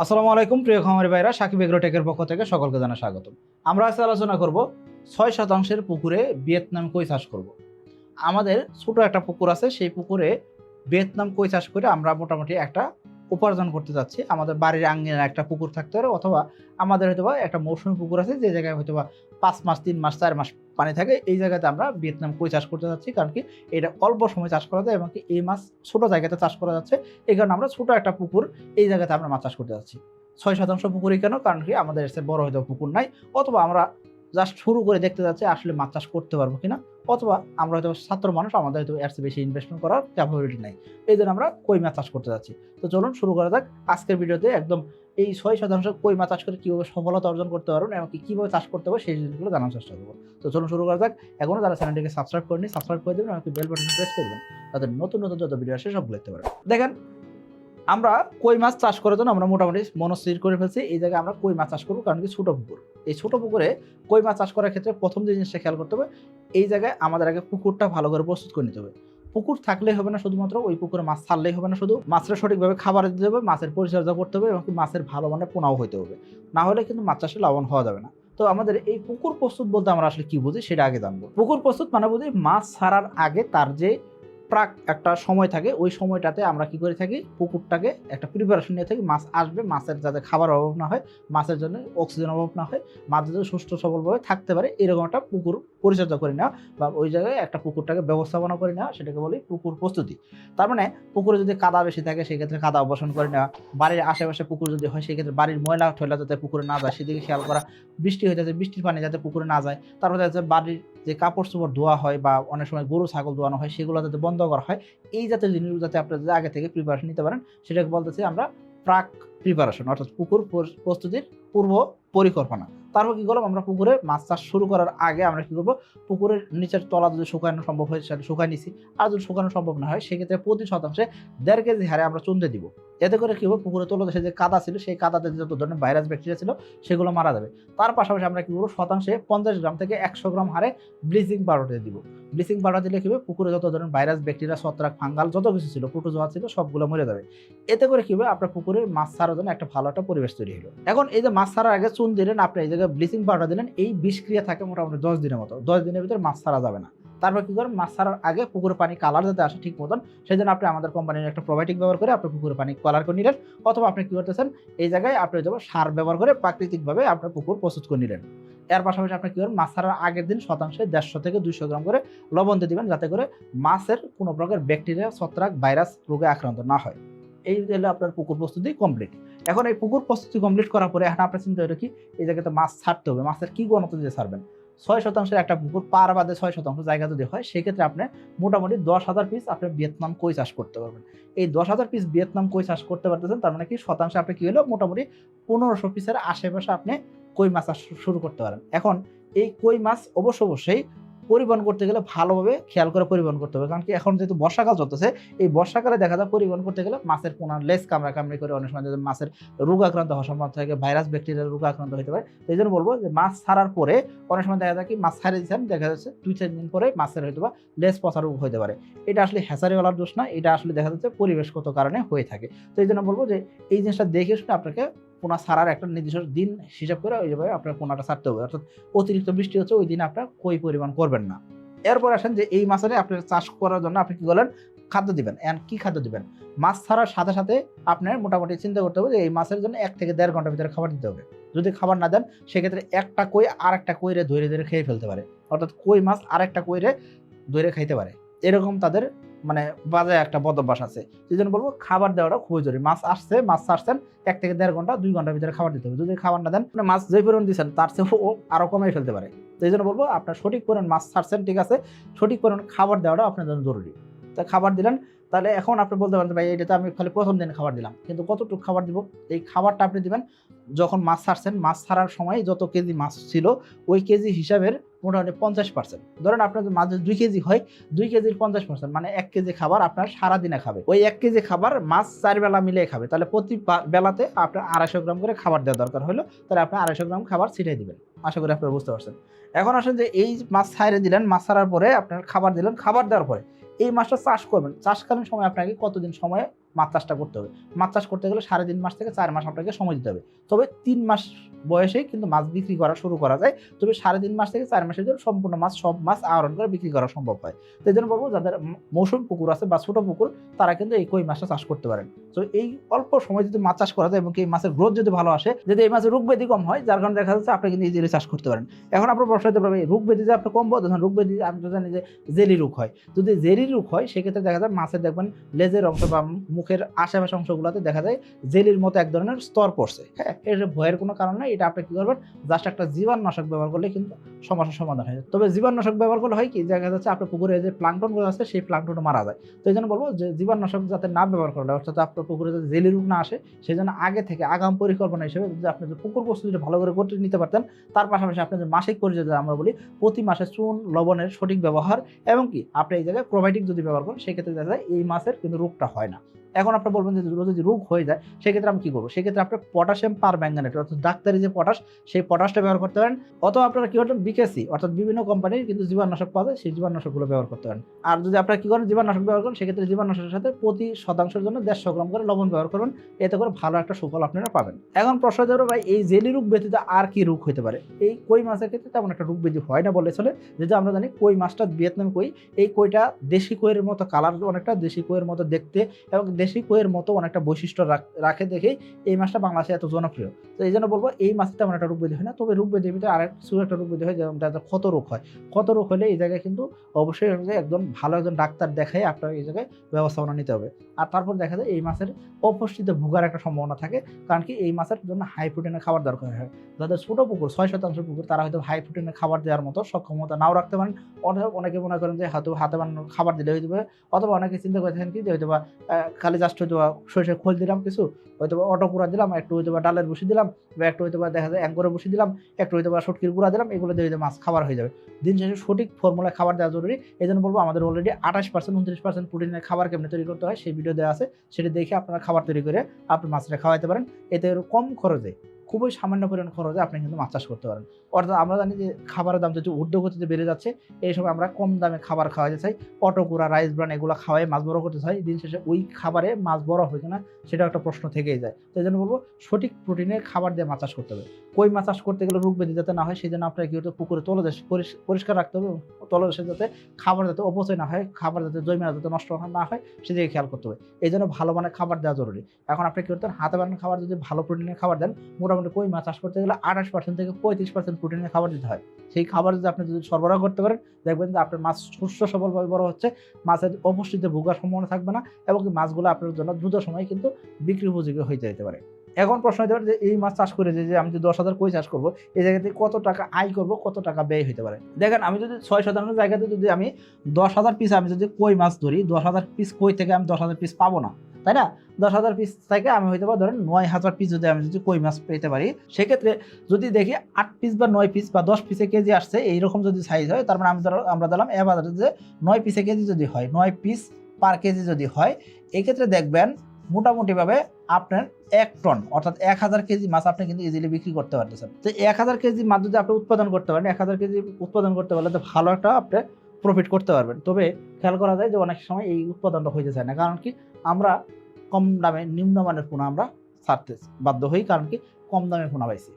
আসসালামু আলাইকুম, প্রিয় খামারি ভাইরা, সাকিব এগ্রোটেকের পক্ষ থেকে সকলকে জানা স্বাগত আমরা আজকে আলোচনা করব ছয় শতাংশের পুকুরে ভিয়েতনাম কই চাষ করব। আমাদের ছোট একটা পুকুর আছে, সেই পুকুরে ভিয়েতনাম কই চাষ করে আমরা মোটামুটি একটা উপার্জন করতে যাচ্ছি। আমাদের বাড়ির আঙ্গিনায় একটা পুকুর থাকতে পারে অথবা আমাদের হয়তো বা একটা মৌসুমী পুকুর আছে, যে জায়গায় হয়তো বা পাঁচ মাস, তিন মাস, চার মাস পানি থাকে, এই জায়গাতে আমরা ভিয়েতনাম কই চাষ করতে যাচ্ছি। কারণ কি এটা অল্প সময় চাষ করা যায় এবং কি এই মাছ ছোটো জায়গাতে চাষ করা যাচ্ছে। এই কারণে আমরা ছোটো একটা পুকুর এই জায়গাতে আমরা মাছ চাষ করতে যাচ্ছি। ছয় শতাংশ পুকুরই কেন? কারণ কি আমাদের এসে বড় হয়তো পুকুর নাই। অথবা আমরা জাস্ট শুরু করে দেখতে যাচ্ছে আসলে মাছ চাষ করতে পারব কিনা, অথবা আমরা হয়তো ছাত্র মানুষ, আমাদের হয়তো এর বেশি ইনভেস্টমেন্ট করার ক্যাপাবিলিটি নাই। এই জন্য আমরা কই মাছ চাষ করতে যাচ্ছি। তো চলুন শুরু করা যাক। আজকের ভিডিওতে একদম এই ছয় শতাংশ কই মাছ চাষ করে কীভাবে সফলতা অর্জন করতে পারবেন এবং কি কীভাবে চাষ করতে হবে সেই জিনিসগুলো জানার চেষ্টা করব। তো চলুন শুরু করা যাক। এখনও যারা চ্যানেলটিকে সাবস্ক্রাইব করেনি সাবস্ক্রাইব করে দেবেন এবং বেল বাটন প্রেস করে দেবেন তাদের নতুন নতুন যত ভিডিও আসে সবগুলো দেখতে পারেন। দেখেন আমরা কই মাছ চাষ করার জন্য আমরা মোটামুটি মনস্থির করে ফেলছি। এই জায়গায় আমরা কই মাছ চাষ করব, কারণ কি ছোট পুকুর। এই ছোট পুকুরে কই মাছ চাষ করার ক্ষেত্রে প্রথম যে জিনিসটা খেয়াল করতে হবে, এই জায়গায় আমাদের আগে পুকুরটা ভালো করে প্রস্তুত করে নিতে হবে। পুকুর থাকলেই হবে না শুধুমাত্র ওই পুকুরে মাছ ছাড়লেই হবে না, শুধু মাছের সঠিকভাবে খাবার দিতে হবে, মাছের পরিচর্যা করতে হবে এবং মাছের ভালো মানের পোনাও হইতে হবে। না হলে কিন্তু মাছ চাষে লাভবান হওয়া যাবে না। তো আমাদের এই পুকুর প্রস্তুত বলতে আমরা আসলে কি বুঝি সেটা আগে জানব। পুকুর প্রস্তুত মানে বুঝি মাছ ছাড়ার আগে তার যে প্রাক একটা সময় থাকে, ওই সময়টাতে আমরা কি করে থাকি, পুকুরটাকে একটা প্রিপারেশন নিয়ে থাকি, মাছ আসবে, মাছের যাতে খাবার অভাব না হয়, মাছের জন্য অক্সিজেন অভাব না হয়, মাছ যাতে সুস্থ সবলভাবে থাকতে পারে, এরকম একটা পুকুর পরিচর্যা করে নেওয়া বা ওই জায়গায় একটা পুকুরটাকে ব্যবস্থাপনা করে নেওয়া, সেটাকে বলি পুকুর প্রস্তুতি। তার মানে পুকুরে যদি কাদা বেশি থাকে, সেক্ষেত্রে কাদা অবসান করে নেওয়া, বাড়ির আশেপাশে পুকুর যদি হয়, সেক্ষেত্রে বাড়ির ময়লা ঠয়লা যাতে পুকুরে না যায়, সেদিকে খেয়াল করা, বৃষ্টি হয়ে যাচ্ছে বৃষ্টির পানি যাতে পুকুরে না যায়, তারপরে যাতে বাড়ির যে কাপড় চোপড় ধোয়া হয় বা অনেক সময় গরু, ছাগল ধোয়ানো হয়, সেগুলো যাতে বন্ধ করা হয়। এই জাতীয় জিনিসগুলো যাতে আপনারা আগে থেকে প্রিপারেশন নিতে পারেন, সেটাকে বলতেছি আমরা প্রাক প্রিপারেশন অর্থাৎ পুকুর পর- প্রস্তুতির পূর্ব পরিকল্পনা। তারপর কি করলাম? আমরা পুকুরে মাছ চাষ শুরু করার আগে আমরা কি করব? পুকুরের নিচের তলা যদি শুকানো সম্ভব হয়, সেটা শুকাই নিছি। আর যদি শুকানো সম্ভব না হয়, সেক্ষেত্রে প্রতি শতাংশে দেড় কেজি হারে আমরা চুনতে দিব। এতে করে কি হবে? পুকুরে তলদেশে যে কাদা ছিল, সেই কাদাতে যত ধরনের ভাইরাস, ব্যাকটেরিয়া ছিল, সেগুলো মারা যাবে। তার পাশাপাশি আমরা কি করব? শতাংশে পঞ্চাশ গ্রাম থেকে একশো গ্রাম হারে ব্লিচিং পাউডার দিব। ব্লিচিং পাউডার দিলে কি হবে? পুকুরে যত ধরনের ভাইরাস, ব্যাকটেরিয়া, ছত্রাক, ফাঙ্গাল, যত কিছু ছিল প্রোটোজোয়া ছিল, সবগুলো মরে যাবে। এতে করে কি হবে? আপনার পুকুরে মাছ ছাড়ার জন্য একটা ভালো একটা পরিবেশ তৈরি হলো। এখন এই যে মাছ ছাড়ার আগে চুন দিলেন আপনি, এই ব্লিচিং পাউডার দিলেন, এই বিষক্রিয়া থাকে মোটামুটি দশ দিনের মতো। দশ দিনের ভিতরে মাছ ছাড়া যাবে না। তারপর কি করেন? মাছ ছাড়ার আগে পুকুরে পানি কালার যাতে আসে ঠিক মতন সেই জন্য আপনি আমাদের কোম্পানির একটা প্রোবায়োটিক ব্যবহার করে আপনি পুকুরে পানি কালার করে নিলেন। অথবা আপনি কি করতেছেন? এই জায়গায় আপনি যাব সার ব্যবহার করে প্রাকৃতিকভাবে আপনার পুকুর প্রস্তুত করে নিলেন। এর পাশাপাশি আপনি কি করেন? মাছ ছাড়ার আগের দিন শতাংশে দেড়শো থেকে দুইশো গ্রাম করে লবণ দিয়ে দিবেন, যাতে করে মাছের কোনো প্রকার ব্যাকটেরিয়া ছত্রাক ভাইরাস রোগে আক্রান্ত না হয়। এই হলো আপনার পুকুর প্রস্তুতি কমপ্লিট এখন এই পুকুর প্রস্তুতি কমপ্লিট করার পরে এখন আপনার চিন্তা হলো কি? এই জায়গাতে মাছ ছাড়তে হবে। মাছের কি গণত দিয়ে ছাড়বেন? ছয় শতাংশের একটা পুকুর পার বাদে ছয় শতাংশ জায়গা যদি হয়, সেক্ষেত্রে আপনি মোটামুটি দশ হাজার পিস আপনি ভিয়েতনাম কই চাষ করতে পারবেন। এই দশ হাজার পিস ভিয়েতনাম কই চাষ করতে পারতেছেন, তার মানে কি শতাংশে আপনি কি হলো? মোটামুটি পনেরোশো পিসের আশেপাশে আপনি কই মাছ চাষ শুরু করতে পারেন। এখন এই কই মাছ অবশ্য অবশ্যই পরিবহন করতে গেলে ভালোভাবে খেয়াল করে পরিবহন করতে হবে। কারণ কি এখন যেহেতু বর্ষাকাল চলতেছে, এই বর্ষাকালে দেখা যায় পরিবহন করতে গেলে মাছের পোনা লেস কামড়া কামড়ি করে অনেক সময়। মাছের রোগ আক্রান্ত হওয়ার সম্ভাবনা থাকে ভাইরাস ব্যাকটেরিয়ার রোগ আক্রান্ত হতে পারে। এই জন্য বলব যে মাছ ছাড়ার পরে অনেক সময় দেখা যায় কি মাছ ছাড়িয়ে দিচ্ছেন দেখা যাচ্ছে দুই চার দিন পরে মাছের হয়তো বা লেস পচা রোগ হতে পারে। এটা আসলে হ্যাচারিওয়ালার দোষ না, এটা আসলে দেখা যাচ্ছে পরিবেশগত কারণে হয়ে থাকে। তো এই জন্য বলব যে এই জিনিসটা দেখে শুনে আপনাকে পোনা ছাড়ার একটা নির্দিষ্ট দিন হিসাব করে ওইভাবে আপনার পোনাটা ছাড়তে হবে। অর্থাৎ অতিরিক্ত বৃষ্টি হচ্ছে, ওই দিন আপনার কই পরিমাণ করবেন না। এরপর আসেন যে এই মাছের আপনার চাষ করার জন্য আপনি কি করলেন? খাদ্য দিবেন। এন্ড কি খাদ্য দিবেন? মাছ ছাড়ার সাথে সাথে আপনার মোটামুটি চিন্তা করতে হবে যে এই মাছের জন্য এক থেকে দেড় ঘণ্টার ভিতরে খাবার দিতে হবে। যদি খাবার না দেন, সেক্ষেত্রে একটা কই আর একটা কইরে ধরে ধরে খেয়ে ফেলতে পারে। অর্থাৎ কই মাছ আর একটা কইরে ধরে খাইতে পারে। এরকম তাদের মানে বাজে একটা বদভ্যাস আছে। সেই জন্য বলব খাবার দেওয়াটা খুবই জরুরি। মাছ আসছে, মাছ ছাড়ছেন, এক থেকে দেড় ঘণ্টা, দুই ঘণ্টার ভিতরে খাবার দিতে হবে। যদি খাবার না দেন মানে মাছ যে পরিমাণ দিচ্ছেন, তার চেয়ে ও আরও কমাই ফেলতে পারে। তো এই জন্য বলব আপনার সঠিক পরিমাণ মাছ ছাড়ছেন, ঠিক আছে? সঠিক পরিমাণ খাবার দেওয়াটা আপনার জন্য জরুরি। তা খাবার দিলেন তাহলে এখন আপনি বলতে পারেন ভাই, এটা তো আমি খালি প্রথম দিন খাবার দিলাম। কিন্তু কতটুকু খাবার দিব? এই খাবারটা আপনি দিবেন যখন মাছ ছাড়ছেন, মাছ ছাড়ার সময় যত কেজি মাছ ছিল, ওই কেজি হিসাবের মোটামুটি পঞ্চাশ পার্সেন্ট ধরেন আপনার মাছ দুই কেজি হয়, দুই কেজির পঞ্চাশ পার্সেন্ট মানে এক কেজি খাবার আপনার সারাদিনে খাবে। ওই এক কেজি খাবার মাছ চার বেলা মিলিয়ে খাবে। তাহলে প্রতি বেলাতে আপনার আড়াইশো গ্রাম করে খাবার দেওয়া দরকার হলো। তাহলে আপনি আড়াইশো গ্রাম খাবার ছিটিয়ে দিবেন। আশা করি আপনারা বুঝতে পারছেন। এখন আসেন যে, এই মাছ ছাইড়ে দিলেন, মাছ ছাড়ার পরে আপনার খাবার দিলেন। খাবার দেওয়ার পরে এই মাসটা চাষ করবেন। চাষকালীন সময় আপনাকে কতদিন সময় মাছ চাষটা করতে হবে। মাছ চাষ করতে গেলে সাড়ে তিন মাস থেকে চার মাস আপনাকে সময় দিতে হবে। তবে তিন মাস বয়সে কিন্তু মাছ বিক্রি করা শুরু করা যায়। তবে সাড়ে তিন মাস থেকে চার মাসের জন্য সম্পূর্ণ মাছ, সব মাছ আহরণ করে বিক্রি করা সম্ভব হয়। তো এই জন্য বলব যাদের মৌসুম পুকুর আছে বা ছোট পুকুর, তারা কিন্তু এই কই মাছটা চাষ করতে পারেন। তো এই অল্প সময় যদি মাছ চাষ করা যায় এবং এই মাছের গ্রোথ যদি ভালো আসে, যদি এই মাছের রোগ ব্যাধি কম হয়, যার কারণে দেখা যাচ্ছে আপনি কিন্তু ইজিলি চাষ করতে পারেন। এখন আপনার প্রশ্ন হতে পারবে রোগ ব্যাধি যে আপনি কম বলতে রোগ ব্যাধি আপনি জানেন যে জেলি রোগ হয়। যদি জেলি রোগ হয়, সেক্ষেত্রে দেখা যায় মাছের দেখবেন লেজের অংশ বা মুখের আশেপাশে অংশগুলোতে দেখা যায় জেলির মতো এক ধরনের স্তর পড়ছে। হ্যাঁ এর ভয়ের কোনো কারণ নেই, এটা আপনি কী করবেন? জাস্ট একটা জীবাণুনাশক ব্যবহার করলে কিন্তু সমস্যার সমাধান হয়ে। যায় তবে জীবাণুনাশক ব্যবহার করলে হয় কি, দেখা যাচ্ছে আপনার পুকুরে যে প্লাঙ্কটনগুলো আছে, সেই প্লাঙ্কটন মারা যায়। তো এই জন্য বলব যে জীবাণুনাশক যাতে না ব্যবহার করা অর্থাৎ আপনার পুকুরে যাতে জেলি রোগ না আসে, সেই জন্য আগে থেকে আগাম পরিকল্পনা হিসেবে যদি আপনি যে পুকুর প্রস্তুতিটা ভালো করে করতে নিতে পারতেন, তার পাশাপাশি আপনি যে মাসিক পরিচর্যা আমরা বলি, প্রতি মাসে চুন, লবণের সঠিক ব্যবহার এবং কি, আপনি এই জায়গায় প্রোবায়োটিক যদি ব্যবহার করেন, সেক্ষেত্রে দেখা যায় এই মাছের কিন্তু রোগটা হয় না। এখন আপনি বলবেন যে যদি রোগ হয়ে যায়, সেক্ষেত্রে আমি কি করব? সেক্ষেত্রে আপনার পটাশিয়াম পার ম্যাঙ্গানেট অর্থাৎ ডাক্তারি যে পটাশ সেই পটাশটা ব্যবহার করতে পারেন। অথবা আপনারা কি করবেন? বিকেসি অর্থাৎ বিভিন্ন কোম্পানির কিন্তু জীবাণুনাশক পাওয়া যায়, সেই জীবাণুনাশকগুলো ব্যবহার করতে পারেন। আর যদি আপনারা কি করেন? জীবাণুনাশক ব্যবহার করেন, সেক্ষেত্রে জীবাণুনাশকের সাথে প্রতি শতাংশের জন্য দেড়শো গ্রাম করে লবণ ব্যবহার করবেন এতে করে ভালো একটা সুফল আপনারা পাবেন। এখন প্রশ্ন হতে ভাই, এই জেলি রোগ ব্যতীত আর কি রোগ হতে পারে? এই কই মাছের ক্ষেত্রে তেমন একটা রোগ ব্যাধি হয় না বলে চলে। যেহেতু আমরা জানি কই মাছটা ভিয়েতনাম কই, এই কইটা দেশি কইয়ের মতো কালার অনেকটা দেশি কইয়ের মতো দেখতে এবং দেশি কইয়ের মতো অনেকটা বৈশিষ্ট্য রাখে দেখেই এই মাছটা বাংলাদেশে এত জনপ্রিয়। তো এই জন্য বলব, এই মাছের তেমন একটা ব্যাধি হয় না। তবে ব্যাধির ভিতরে আরেক কিছু একটা ব্যাধি হয়, যেমন দেখা ক্ষত রোগ হয়। ক্ষত রোগ হলে এই জায়গায় কিন্তু অবশ্যই একদম ভালো একজন ডাক্তার দেখাই আপনার এই জায়গায় ব্যবস্থাপনা নিতে হবে। আর তারপর দেখা যায়, এই মাছের অপুষ্টিতে ভোগার একটা সম্ভাবনা থাকে। কারণ কি, এই মাছের জন্য হাই প্রোটিনের খাবার দরকার হয়। যাদের ছোট পুকুর, ছয় শতাংশ পুকুর, তারা হয়তো হাই প্রোটিনের খাবার দেওয়ার মতো সক্ষমতা নাও রাখতে পারেন। অথবা অনেকে মনে করেন যে, হয়তো হাতে বানানো খাবার দিলে হইতে পারে অথবা অনেকে চিন্তা করে থাকেন কি যে হয়তো বা খালি জাস্ট হয়তো সরষের খোল দিলাম কিছু, হয়তো অটো গুঁড়া দিলাম, একটু হয়তো ডালের বসে দিলাম, বা একটু হয়তো দেখা যায় অ্যাঙ্করে বসে দিলাম, একটু হয়তো বা সটকির গুঁড়া দিলাম, এগুলো দিয়ে মাছ খাবার হয়ে যাবে। দিন শেষে সঠিক ফর্মুলায় খাবার দেওয়া জরুরি। এই জন্য বলব আমাদের অলরেডি আঠাশ পার্সেন্ট উনত্রিশ পার্সেন্ট প্রোটিনের খাবার কেমনি তৈরি করতে হয়, সেই ভিডিও দেওয়া আছে। সেটা দেখে আপনারা খাবার তৈরি করে আপনি মাছটা খাওয়াইতে পারেন। এতে কম খরচে খুবই সামান্য পরিমাণ খরচে আপনি কিন্তু মাছ চাষ করতে পারেন। অর্থাৎ আমরা জানি যে খাবারের দাম যদি ঊর্ধ্বগতিতে বেড়ে যাচ্ছে এই সময় আমরা কম দামে খাবার খাওয়াতে চাই। অটোকুরা রাইস ব্রান এগুলো খাওয়াই মাছ বড় করতে চাই। দিন শেষে ওই খাবারে মাছ বড় হয় কিনা সেটা একটা প্রশ্ন থেকেই যায়। এই জন্য বলব সঠিক প্রোটিনের খাবার দিয়ে মাছ চাষ করতে হবে। কই মাছ চাষ করতে গেলে রোগ ব্যাধি যাতে না হয় সেই জন্য আপনাকে কি হবে, পুকুরে পরিষ- পরিষ্কার রাখতে হবে তলদেশে যাতে খাবার যাতে অপচয় না হয়, খাবার যাতে জৈমেরা যাতে নষ্ট না হয় সেদিকে খেয়াল করতে হবে। এই জন্য ভালো মানের খাবার দেওয়া জরুরি। এখন আপনি কি করতেন? হাতে বানানো খাবার যদি ভালো প্রোটিনের খাবার দেন, মোটামুটি কই মাছ চাষ করতে গেলে আঠাশ পার্সেন্ট থেকে পঁয়ত্রিশ পার্সেন্ট প্রোটিনের খাবার দিতে হয়। সেই খাবার যদি আপনি যদি সরবরাহ করতে পারেন, দেখবেন যে আপনার মাছ সুস্থ সবলভাবে বড় হচ্ছে, মাছের অপুষ্টিতে ভোগার সম্ভাবনা থাকবে না, এবং মাছগুলো আপনার জন্য দ্রুত সময় কিন্তু বিক্রি উপযোগী হয়ে যেতে পারে। এখন প্রশ্ন হতে পারে যে এই মাছ চাষ করে যে আমি যদি দশ হাজার কই চাষ করব, এই জায়গাতে কত টাকা আয় করব, কত টাকা ব্যয় হতে পারে? দেখেন, আমি যদি ছয় শতাংশ জায়গাতে যদি আমি দশ হাজার পিস আমি যদি কই মাছ ধরি, দশ হাজার পিস কই থেকে আমি দশ হাজার পিস পাবো না, তাই না? দশ হাজার পিস থেকে আমি হয়তো বা ধরেন নয় হাজার পিস যদি আমি যদি কই মাছ পেতে পারি, সেক্ষেত্রে যদি দেখি আট পিস বা নয় পিস বা দশ পিসে কেজি আসছে, এইরকম যদি সাইজ হয়, তার মানে আমি ধরো, আমরা দিলাম এবার যে নয় পিসে কেজি যদি হয়, নয় পিস পার কেজি যদি হয়, এক্ষেত্রে দেখবেন মোটামুটিভাবে আপনার এক টন, অর্থাৎ এক হাজার কেজি মাছ আপনি কিন্তু ইজিলি বিক্রি করতে পারতেছেন। তো এক হাজার কেজি মাছ যদি আপনি উৎপাদন করতে পারেন, এক হাজার কেজি উৎপাদন করতে পারলে তো ভালো একটা আপনি প্রফিট করতে পারবেন। তবে খেয়াল করা যায় যে অনেক সময় এই উৎপাদনটা হইতে চায় না, কারণ কি আমরা কম দামে নিম্নমানের পোনা আমরা ছাড়তেছি, বাধ্য হই কারণ কি কম দামে পোনা পাইছি।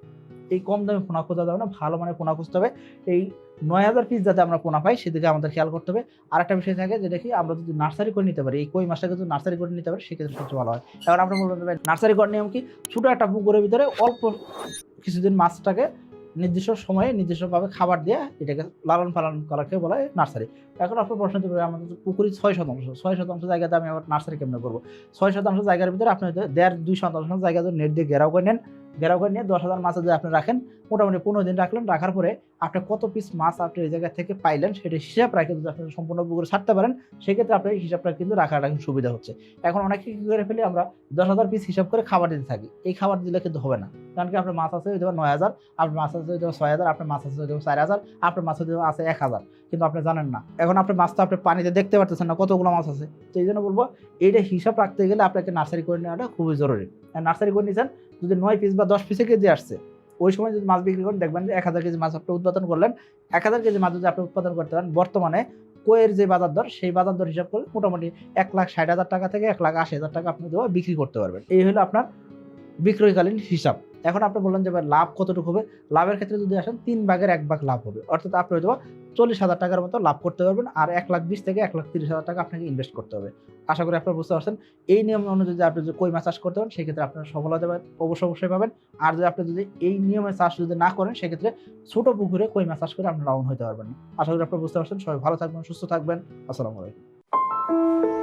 এই কম দামে পোনা খোঁজা যাবে না ভালো মানের পোনা খুঁজতে হবে। এই নয় হাজার পিস যাতে আমরা পোনা পাই সেদিকে আমাদের খেয়াল করতে হবে। আর একটা বিষয় থাকে যে দেখি আমরা যদি নার্সারি করে নিতে পারি এই কই মাছটাকে যদি নার্সারি করে নিতে পারি সেক্ষেত্রে সবচেয়ে ভালো হয়। এখন আমরা বলব যে ভাই, নার্সারি করার নিয়ম কি? ছোটো একটা পুকুরের ভিতরে অল্প কিছুদিন মাছটাকে নির্দিষ্ট সময়ে নির্দিষ্টভাবে খাবার দিয়ে এটাকে লালন পালন করাকে বলা হয় নার্সারি এখন আপনার প্রশ্ন হতে পারে আমাদের পুকুরি ছয় শতাংশ। ছয় শতাংশ জায়গাতে আমি আবার নার্সারি কেমনে করব? ছয় শতাংশ জায়গার ভিতরে আপনি দেড় দুই শতাংশ জায়গা নেট দিয়ে ঘেরাও করে নেন ঘেরাও করে নিয়ে দশ হাজার মাছ যদি আপনি রাখেন, মোটামুটি পনেরো দিন রাখলেন, রাখার পরে আপনি কত পিস মাছ আপনি এই জায়গা থেকে পাইলেন সেটা হিসাব রাখে যদি আপনি সম্পূর্ণ পুকুরে ছাড়তে পারেন, সেক্ষেত্রে আপনার হিসাবটা কিন্তু রাখাটা কিন্তু সুবিধা হচ্ছে। এখন অনেকে কী করে ফেলি, আমরা দশ হাজার পিস হিসাব করে খাবার দিতে থাকি। এই খাবার দিলে কিন্তু হবে না। কারণ কি, আপনার মাছ আছে হয়তো নয় হাজার, আপনার মাছ আছে হয়তো ছয় হাজার, আপনার মাছ আছে হয়তো চার হাজার, আপনার মাছ হয়তো আছে এক হাজার। কিন্তু আপনি জানেন না। এখন আপনার মাছটা আপনি পানিতে দেখতে পারতেছেন না কতগুলো মাছ আছে। তো এই জন্য বলব, এইটা হিসাব রাখতে গেলে আপনাকে নার্সারি করে নেওয়াটা খুবই জরুরি। নার্সারি করে নিয়েছেন যদি নয় পিস বা দশ পিসে কেজি আসছে, ওই সময় যদি মাছ বিক্রি করেন, দেখবেন যে এক হাজার কেজি মাছ আপনি উৎপাদন করলেন। এক হাজার কেজি মাছ যদি আপনি উৎপাদন করতে পারেন, বর্তমানে কোয়ের যে বাজার দর, সেই বাজার দর হিসাব করলে মোটামুটি এক লাখ ষাট হাজার টাকা থেকে এক লাখ আশি হাজার টাকা আপনি দেওয়া বিক্রি করতে পারবেন। এই হলো আপনার বিক্রয়কালীন হিসাব। এখন আপনি বললেন যে লাভ কতটুকু হবে? লাভের ক্ষেত্রে যদি আসেন, তিন ভাগের এক ভাগ লাভ হবে। অর্থাৎ আপনি হয়তো চল্লিশ হাজার টাকার মতো লাভ করতে পারবেন আর এক লাখ বিশ থেকে এক লাখ তিরিশ হাজার টাকা আপনাকে ইনভেস্ট করতে হবে। আশা করি আপনারা বুঝতে পারছেন। এই নিয়ম অনুযায়ী আপনি যদি কই মাছ চাষ করতে পারেন, সেক্ষেত্রে আপনারা সফলতা পাবেন অবশ্যই অবশ্যই পাবেন। আর যদি আপনি যদি এই নিয়মে চাষ যদি না করেন, সেক্ষেত্রে ছোট পুকুরে কই মাছ চাষ করে আপনি লাভবান হতে পারবেন। আশা করি আপনারা বুঝতে পারছেন। সবাই ভালো থাকবেন, সুস্থ থাকবেন। আসসালামু আলাইকুম।